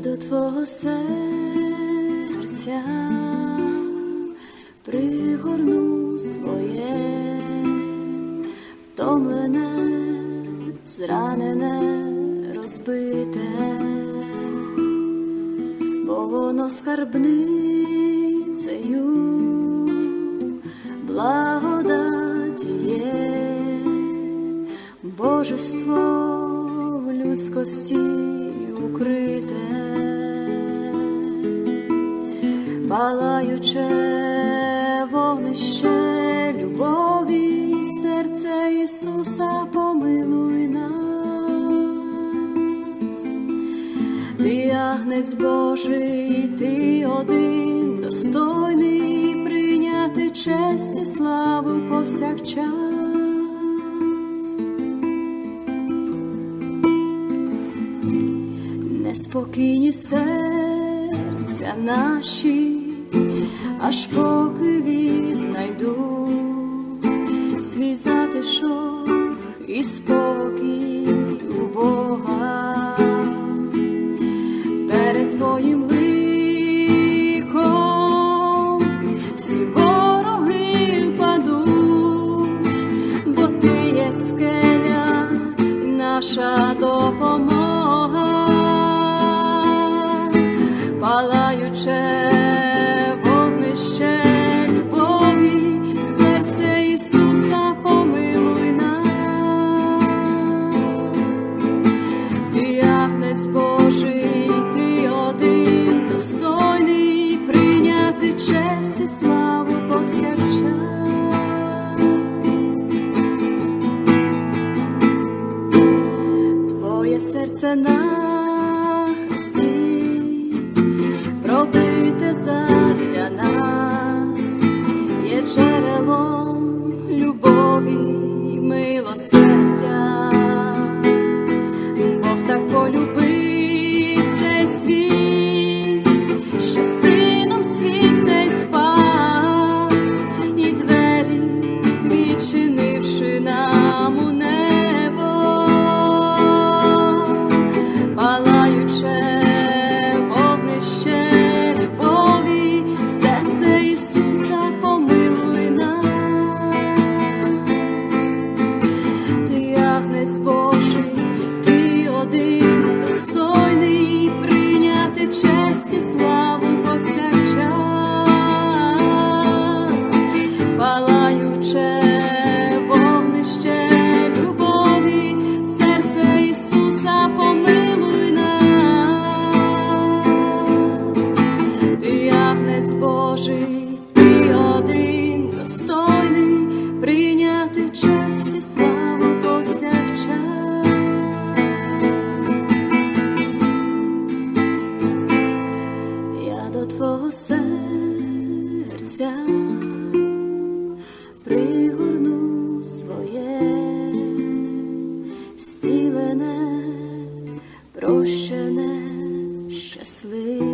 твого серця пригорну своє, втомлене, зранене, розбите, бо воно скарбницею благодаті є, божество в людськості палаюче вогнище любові, серце Ісуса помилуй нас. Ти агнець Божий, ти один, достойний прийняти честь і славу повсякчас. Неспокійні серця наші, аж поки віднайду. Свій затишок і спокій у Бога. Перед твоїм ликом всі вороги впадуть, бо ти є скеля і наша допомога, агнець Божий, ти один, достойний прийняти честь і славу повсякчас. Твоє серце на хресті, пробите задля нас, є джерелом ти серця пригорну своє стілене, прощене, щасливе.